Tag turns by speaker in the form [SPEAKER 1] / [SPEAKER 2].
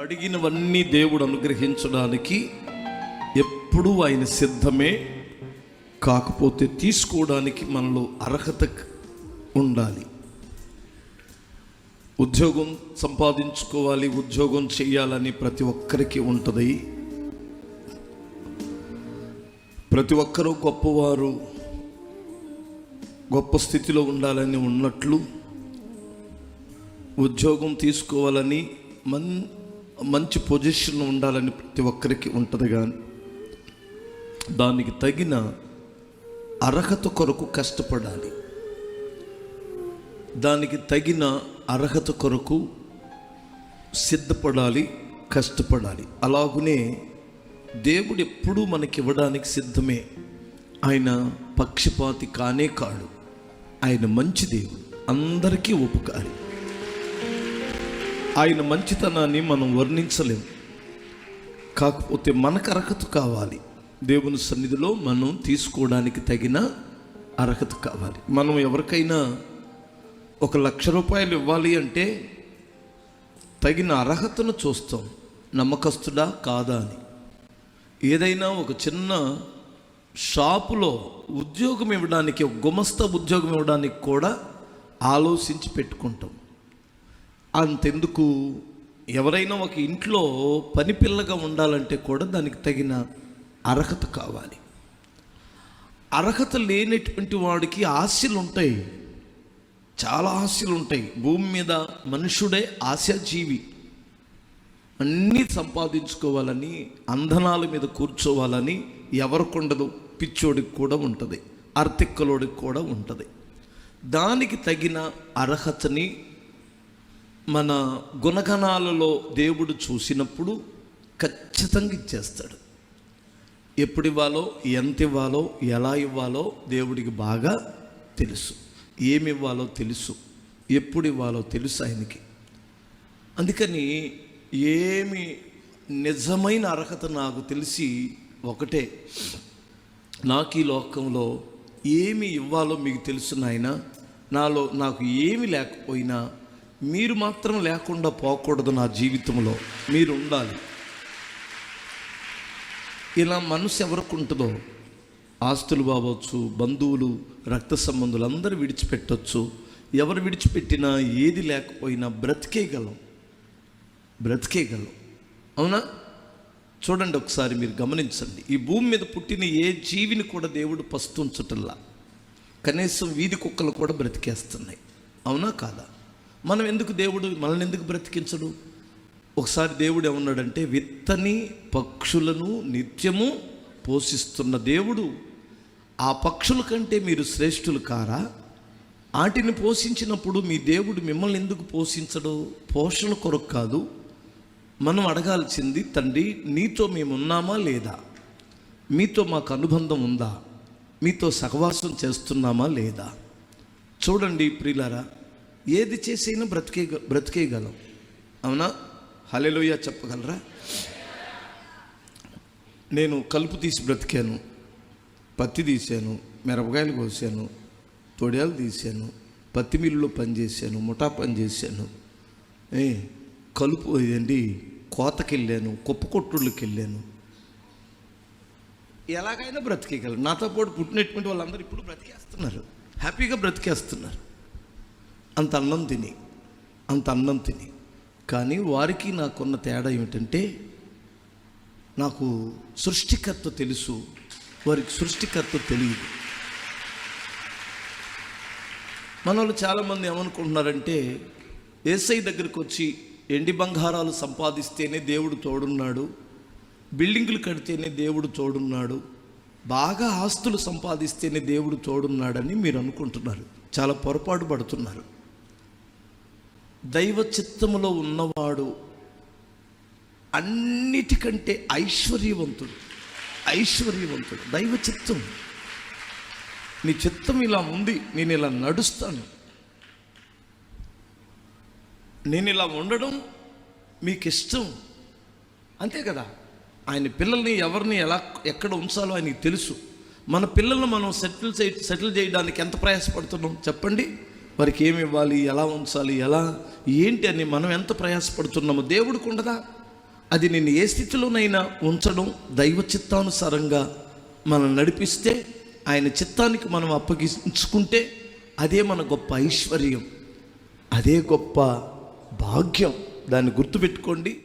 [SPEAKER 1] అడిగినవన్నీ దేవుడు అనుగ్రహించడానికి ఎప్పుడూ ఆయన సిద్ధమే. కాకపోతే తీసుకోవడానికి మనలో అర్హత ఉండాలి. ఉద్యోగం సంపాదించుకోవాలి ఉద్యోగం చేయాలని ప్రతి ఒక్కరికి ఉంటుంది. ప్రతి ఒక్కరూ గొప్పవారు గొప్ప స్థితిలో ఉండాలని ఉన్నట్లు ఉద్యోగం తీసుకోవాలని మన్ మంచి పొజిషన్లో ఉండాలని ప్రతి ఒక్కరికి ఉంటుంది కానీ దానికి తగిన అర్హత కొరకు కష్టపడాలి. దానికి తగిన అర్హత కొరకు సిద్ధపడాలి కష్టపడాలి. అలాగునే దేవుడు ఎప్పుడూ మనకి ఇవ్వడానికి సిద్ధమే. ఆయన పక్షపాతి కానే కాడు. ఆయన మంచి దేవుడు. అందరికీ ఉపకారి. ఆయన మంచితనాన్ని మనం వర్ణించలేము. కాకపోతే మనకు అర్హత కావాలి. దేవుని సన్నిధిలో మనం తీసుకోవడానికి తగిన అర్హత కావాలి. మనం ఎవరికైనా ఒక లక్ష రూపాయలు ఇవ్వాలి అంటే తగిన అర్హతను చూస్తాం. నమ్మకస్తుడా కాదా అని. ఏదైనా ఒక చిన్న షాపులో ఉద్యోగం ఇవ్వడానికి గుమస్త గుమస్తా ఉద్యోగం ఇవ్వడానికి కూడా ఆలోచించి పెట్టుకుంటాం. అంతెందుకు? ఎవరైనా ఒక ఇంట్లో పనిపిల్లగా ఉండాలంటే కూడా దానికి తగిన అర్హత కావాలి. అర్హత లేనటువంటి వాడికి ఆశలు ఉంటాయి చాలా ఆశలు ఉంటాయి భూమి మీద మనుషుడే ఆశాజీవి. అన్నీ సంపాదించుకోవాలని అంధనాల మీద కూర్చోవాలని ఎవరికుండదు. పిచ్చోడికి కూడా ఉంటుంది. అర్తిక్కలోడికి కూడా ఉంటుంది. దానికి తగిన అర్హతని మన గుణగణాలలో దేవుడు చూసినప్పుడు ఖచ్చితంగా ఇచ్చేస్తాడు. ఎప్పుడు ఇవ్వాలో ఎంత ఇవ్వాలో ఎలా ఇవ్వాలో దేవుడికి బాగా తెలుసు. ఏమి ఇవ్వాలో తెలుసు. ఎప్పుడు ఇవ్వాలో తెలుసు ఆయనకి. అందుకని ఏమి నిజమైన అర్హత నాకు తెలిసి ఒకటే. నాకు ఈ లోకంలో ఏమి ఇవ్వాలో మీకు తెలుసు నాయన. నాలో నాకు ఏమి లేకపోయినా మీరు మాత్రం లేకుండా పోకూడదు నా జీవితంలో. మీరు ఉండాలి ఇలా మనసు ఎవరికి ఉంటుందో ఆస్తులు బావచ్చు బంధువులు రక్త సంబంధులు అందరూ విడిచిపెట్టొచ్చు. ఎవరు విడిచిపెట్టినా ఏది లేకపోయినా బ్రతికేయగలం. బ్రతికేయగలం. అవునా? చూడండి ఒకసారి మీరు గమనించండి. ఈ భూమి మీద పుట్టిన ఏ జీవిని కూడా దేవుడు పస్తుంచటల్లా. కనీసం వీధి కుక్కలు కూడా బ్రతికేస్తున్నాయి. అవునా కాదా? మనం ఎందుకు దేవుడు మనల్ని ఎందుకు బ్రతికించడు? ఒకసారి దేవుడు ఏమన్నాడంటే విత్తని పక్షులను నిత్యము పోషిస్తున్న దేవుడు ఆ పక్షుల కంటే మీరు శ్రేష్ఠులు కారా? వాటిని పోషించినప్పుడు మీ దేవుడు మిమ్మల్ని ఎందుకు పోషించడు? పోషణ కొరకు కాదు. మనం అడగాల్సింది తండ్రి నీతో మేము ఉన్నామా లేదా? మీతో మాకు అనుబంధం ఉందా? మీతో సహవాసం చేస్తున్నామా లేదా? చూడండి ప్రియులారా ఏది చేసైనా బ్రతికే బ్రతికేయగలం. అవునా? హలెలోయ చెప్పగలరా? నేను కలుపు తీసి బ్రతికాను పత్తి తీశాను మిరపకాయలు కోసాను తొడియాలు తీశాను పత్తి మిల్లులో పనిచేశాను ముఠా పనిచేశాను ఏ కలుపు ఇదండి కోతకి వెళ్ళాను కుప్ప కొట్టుళ్ళకి వెళ్ళాను ఎలాగైనా బ్రతికేయగలరు నాతో పాటు పుట్టినటువంటి వాళ్ళందరూ ఇప్పుడు బ్రతికేస్తున్నారు. హ్యాపీగా బ్రతికేస్తున్నారు. అంత అన్నం తిని అంత అన్నం తిని. కానీ వారికి నాకున్న తేడా ఏమిటంటే నాకు సృష్టికర్త తెలుసు వారికి సృష్టికర్త తెలియదు. మన వాళ్ళు చాలామంది ఏమనుకుంటున్నారంటే ఏసై దగ్గరికి వచ్చి ఎండి బంగారాలు సంపాదిస్తేనే దేవుడు తోడున్నాడు బిల్డింగులు కడితేనే దేవుడు తోడున్నాడు బాగా ఆస్తులు సంపాదిస్తేనే దేవుడు తోడున్నాడని మీరు అనుకుంటున్నారు. చాలా పొరపాటు పడుతున్నారు. దైవ చిత్తములో ఉన్నవాడు అన్నిటికంటే ఐశ్వర్యవంతుడు. ఐశ్వర్యవంతుడు. దైవ చిత్తం నీ చిత్తం ఇలా ఉంది నేను ఇలా నడుస్తాను. నేను ఇలా ఉండడం మీకు ఇష్టం అంతే కదా? ఆయన పిల్లల్ని ఎవరిని ఎలా ఎక్కడ ఉంచాలో ఆయనకి తెలుసు. మన పిల్లల్ని మనం సెటిల్ చే సెటిల్ చేయడానికి ఎంత ప్రయాసపడుతున్నాం? చెప్పండి. వారికి ఏమి ఇవ్వాలి ఎలా ఉంచాలి ఎలా ఏంటి అని మనం ఎంత ప్రయాసపడుతున్నామో దేవుడికి ఉండదా? అది నేను ఏ స్థితిలోనైనా ఉంచడం దైవ చిత్తానుసారంగా మనం నడిపిస్తే ఆయన చిత్తానికి మనం అప్పగించుకుంటే అదే మన గొప్ప ఐశ్వర్యం అదే గొప్ప భాగ్యం. దాన్ని గుర్తుపెట్టుకోండి.